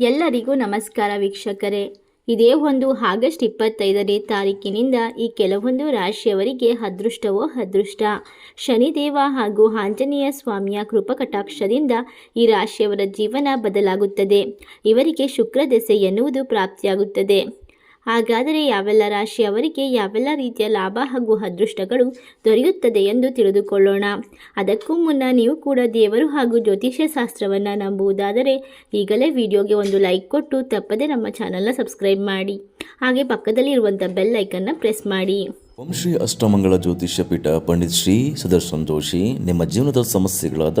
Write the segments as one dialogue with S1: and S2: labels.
S1: ಎಲ್ಲರಿಗೂ ನಮಸ್ಕಾರ ವೀಕ್ಷಕರೇ. ಇದೇ ಒಂದು ಆಗಸ್ಟ್ ಇಪ್ಪತ್ತೈದನೇ ತಾರೀಕಿನಿಂದ ಈ ಕೆಲವೊಂದು ರಾಶಿಯವರಿಗೆ ಅದೃಷ್ಟವೋ ಅದೃಷ್ಟ. ಶನಿದೇವ ಹಾಗೂ ಆಂಜನೇಯ ಸ್ವಾಮಿಯ ಕೃಪಕಟಾಕ್ಷದಿಂದ ಈ ರಾಶಿಯವರ ಜೀವನ ಬದಲಾಗುತ್ತದೆ. ಇವರಿಗೆ ಶುಕ್ರ ದೆಸೆ ಎನ್ನುವುದು ಪ್ರಾಪ್ತಿಯಾಗುತ್ತದೆ. ಹಾಗಾದರೆ ಯಾವೆಲ್ಲ ರಾಶಿಯವರಿಗೆ ಯಾವೆಲ್ಲ ರೀತಿಯ ಲಾಭ ಹಾಗೂ ಅದೃಷ್ಟಗಳು ದೊರೆಯುತ್ತದೆ ಎಂದು ತಿಳಿದುಕೊಳ್ಳೋಣ. ಅದಕ್ಕೂ ಮುನ್ನ ನೀವು ಕೂಡ ದೇವರು ಹಾಗೂ ಜ್ಯೋತಿಷ್ಯ ಶಾಸ್ತ್ರವನ್ನು ನಂಬುವುದಾದರೆ ಈಗಲೇ ವಿಡಿಯೋಗೆ ಒಂದು ಲೈಕ್ ಕೊಟ್ಟು ತಪ್ಪದೆ ನಮ್ಮ ಚಾನಲ್ನ ಸಬ್ಸ್ಕ್ರೈಬ್ ಮಾಡಿ. ಹಾಗೆ ಪಕ್ಕದಲ್ಲಿ ಇರುವಂಥ ಬೆಲ್ ಐಕನ್ನ ಪ್ರೆಸ್ ಮಾಡಿ.
S2: ಓಂ ಶ್ರೀ ಅಷ್ಟಮಂಗಳ ಜ್ಯೋತಿಷ್ಯ ಪೀಠ ಪಂಡಿತ್ ಶ್ರೀ ಸುದರ್ಶನ್ ಜೋಶಿ ನಿಮ್ಮ ಜೀವನದ ಸಮಸ್ಯೆಗಳಾದ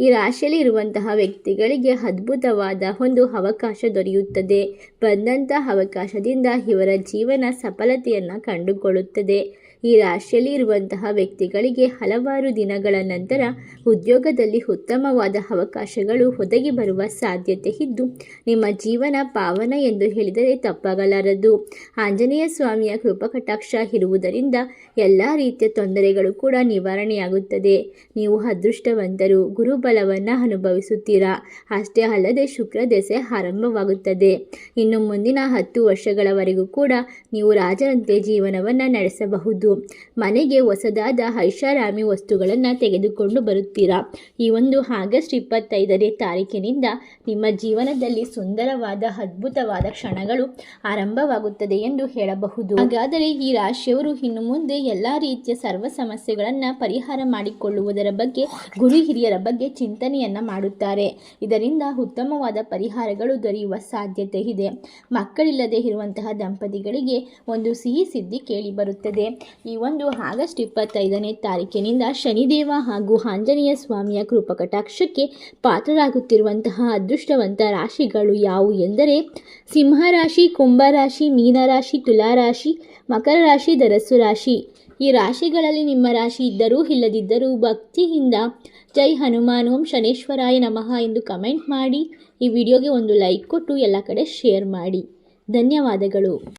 S1: ಈ ರಾಶಿಯಲ್ಲಿ ಇರುವಂತಹ ವ್ಯಕ್ತಿಗಳಿಗೆ ಅದ್ಭುತವಾದ ಒಂದು ಅವಕಾಶ ದೊರೆಯುತ್ತದೆ. ಬಂದಂಥ ಅವಕಾಶದಿಂದ ಇವರ ಜೀವನ ಸಫಲತೆಯನ್ನು ಕಂಡುಕೊಳ್ಳುತ್ತದೆ. ಈ ರಾಶಿಯಲ್ಲಿ ಇರುವಂತಹ ವ್ಯಕ್ತಿಗಳಿಗೆ ಹಲವಾರು ದಿನಗಳ ನಂತರ ಉದ್ಯೋಗದಲ್ಲಿ ಉತ್ತಮವಾದ ಅವಕಾಶಗಳು ಒದಗಿ ಬರುವ ಸಾಧ್ಯತೆ ಇದ್ದು, ನಿಮ್ಮ ಜೀವನ ಪಾವನ ಎಂದು ಹೇಳಿದರೆ ತಪ್ಪಾಗಲಾರದು. ಆಂಜನೇಯ ಸ್ವಾಮಿಯ ಕೃಪಕಟಾಕ್ಷ ಇರುವುದರಿಂದ ಎಲ್ಲ ರೀತಿಯ ತೊಂದರೆಗಳು ಕೂಡ ನಿವಾರಣೆಯಾಗುತ್ತದೆ. ನೀವು ಅದೃಷ್ಟವಂತರು ಗುರುಬಲವನ್ನು ಅನುಭವಿಸುತ್ತೀರಾ? ಅಷ್ಟೇ ಅಲ್ಲದೆ ಶುಕ್ರ ದೆಸೆ ಆರಂಭವಾಗುತ್ತದೆ. ಇನ್ನು ಮುಂದಿನ ಹತ್ತು ವರ್ಷಗಳವರೆಗೂ ಕೂಡ ನೀವು ರಾಜರಂತೆ ಜೀವನವನ್ನು ನಡೆಸಬಹುದು. ಮನೆಗೆ ಹೊಸದಾದ ಐಷಾರಾಮಿ ವಸ್ತುಗಳನ್ನು ತೆಗೆದುಕೊಂಡು ಬರುತ್ತೀರಾ? ಈ ಒಂದು ಆಗಸ್ಟ್ ಇಪ್ಪತ್ತೈದನೇ ತಾರೀಕಿನಿಂದ ನಿಮ್ಮ ಜೀವನದಲ್ಲಿ ಸುಂದರವಾದ, ಅದ್ಭುತವಾದ ಕ್ಷಣಗಳು ಆರಂಭವಾಗುತ್ತದೆ ಎಂದು ಹೇಳಬಹುದು. ಹಾಗಾದರೆ ಈ ರಾಶಿಯವರು ಇನ್ನು ಮುಂದೆ ಎಲ್ಲ ರೀತಿಯ ಸರ್ವ ಸಮಸ್ಯೆಗಳನ್ನು ಪರಿಹಾರ ಮಾಡಿಕೊಳ್ಳುವುದರ ಬಗ್ಗೆ, ಗುರು ಹಿರಿಯರ ಬಗ್ಗೆ ಚಿಂತನೆಯನ್ನ ಮಾಡುತ್ತಾರೆ. ಇದರಿಂದ ಉತ್ತಮವಾದ ಪರಿಹಾರಗಳು ದೊರೆಯುವ ಸಾಧ್ಯತೆ ಇದೆ. ಮಕ್ಕಳಿಲ್ಲದೆ ಇರುವಂತಹ ದಂಪತಿಗಳಿಗೆ ಒಂದು ಸಿಹಿ ಸಿದ್ಧಿ ಕೇಳಿ ಬರುತ್ತದೆ. ಈ ಒಂದು ಆಗಸ್ಟ್ ಇಪ್ಪತ್ತೈದನೇ ತಾರೀಕಿನಿಂದ ಶನಿದೇವ ಹಾಗೂ ಆಂಜನೇಯ ಸ್ವಾಮಿಯ ಕೃಪಕಟಾಕ್ಷಕ್ಕೆ ಪಾತ್ರರಾಗುತ್ತಿರುವಂತಹ ಅದೃಷ್ಟವಂತ ರಾಶಿಗಳು ಯಾವುವು ಎಂದರೆ, ಸಿಂಹರಾಶಿ, ಕುಂಭರಾಶಿ, ಮೀನರಾಶಿ, ತುಲಾರಾಶಿ, ಮಕರ ರಾಶಿ ಧರಸ್ಸು ರಾಶಿ. ಈ ರಾಶಿಗಳಲ್ಲಿ ನಿಮ್ಮ ರಾಶಿ ಇದ್ದರೂ ಇಲ್ಲದಿದ್ದರೂ ಭಕ್ತಿಯಿಂದ ಜೈ ಹನುಮಾನ್, ಓಂ ಶನೇಶ್ವರಾಯ ನಮಃ ಎಂದು ಕಮೆಂಟ್ ಮಾಡಿ. ಈ ವಿಡಿಯೋಗೆ ಒಂದು ಲೈಕ್ ಕೊಟ್ಟು ಎಲ್ಲ ಕಡೆ ಶೇರ್ ಮಾಡಿ. ಧನ್ಯವಾದಗಳು.